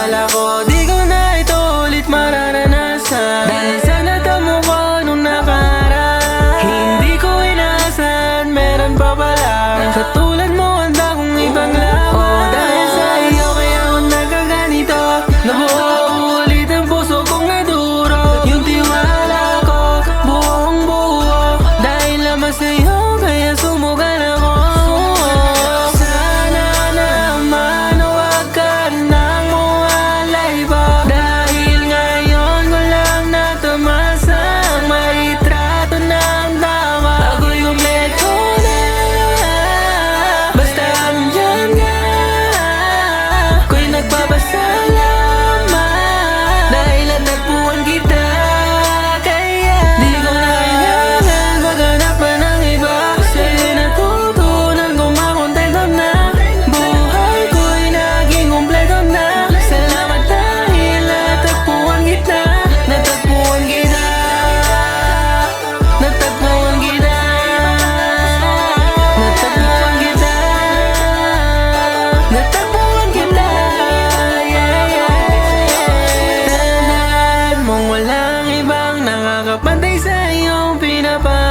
akala ko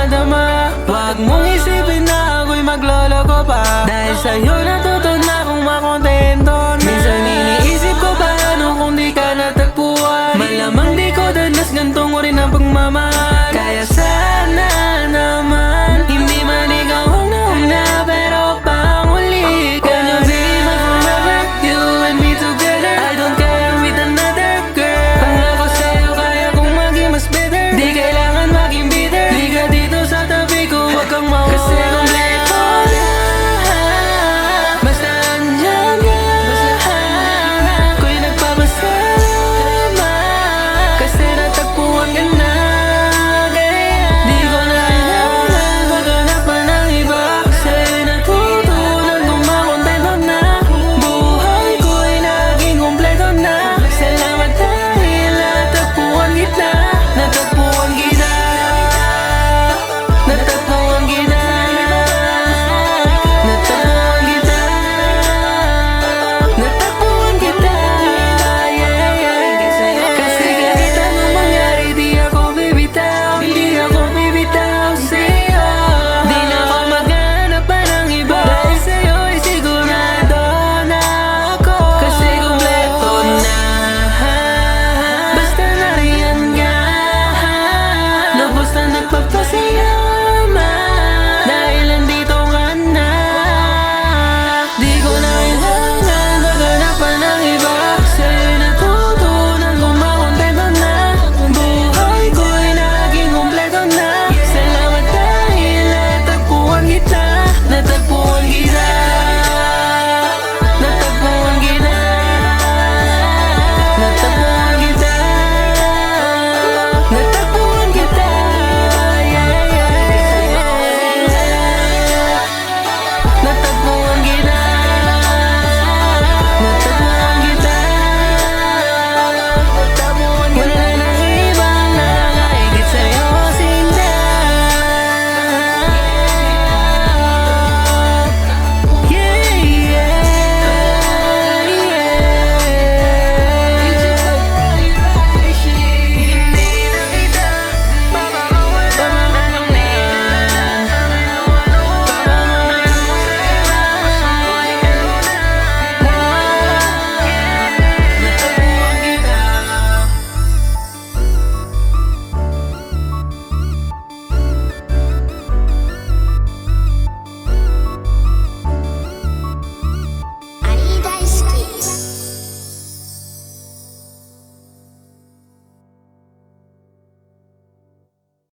nadama Huwag mong isipin na ako'y magloloko pa. Dahil sa'yo natuto na akong makontento